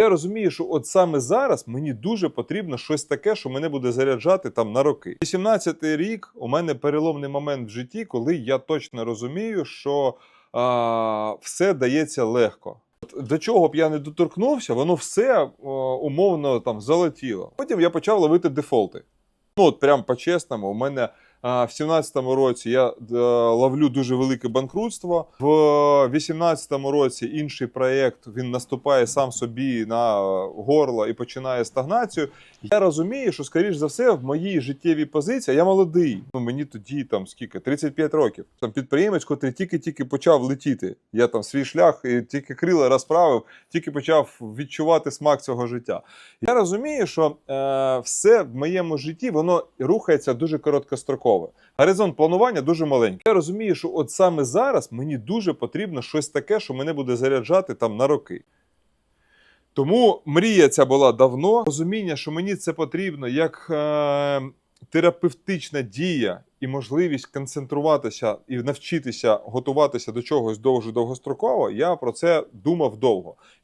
Я розумію, що от саме зараз мені дуже потрібно щось таке, що мене буде заряджати там на роки. 18-й рік у мене переломний момент в житті, коли я точно розумію, що а, все дається легко. До чого б я не доторкнувся, воно все о, умовно там залетіло. Потім я почав ловити дефолти. Ну, от прям по-чесному, у мене в 17-му році я е, ловлю дуже велике банкрутство. В 18-му році інший проєкт він наступає сам собі на горло і починає стагнацію. Я розумію, що, скоріш за все, в моїй життєвій позиції я молодий. Ну мені тоді там скільки 35 років. Там підприємець, котрий тільки-тільки почав летіти. Я там свій шлях і тільки крила розправив, тільки почав відчувати смак цього життя. Я розумію, що е, все в моєму житті воно рухається дуже короткостроково. Горизонт планування дуже маленький. Я розумію, що от саме зараз мені дуже потрібно щось таке, що мене буде заряджати там на роки. Тому мрія ця була давно. Розуміння, що мені це потрібно як е, терапевтична дія і можливість концентруватися і навчитися готуватися до чогось дуже довгостроково. Я про це думав довго.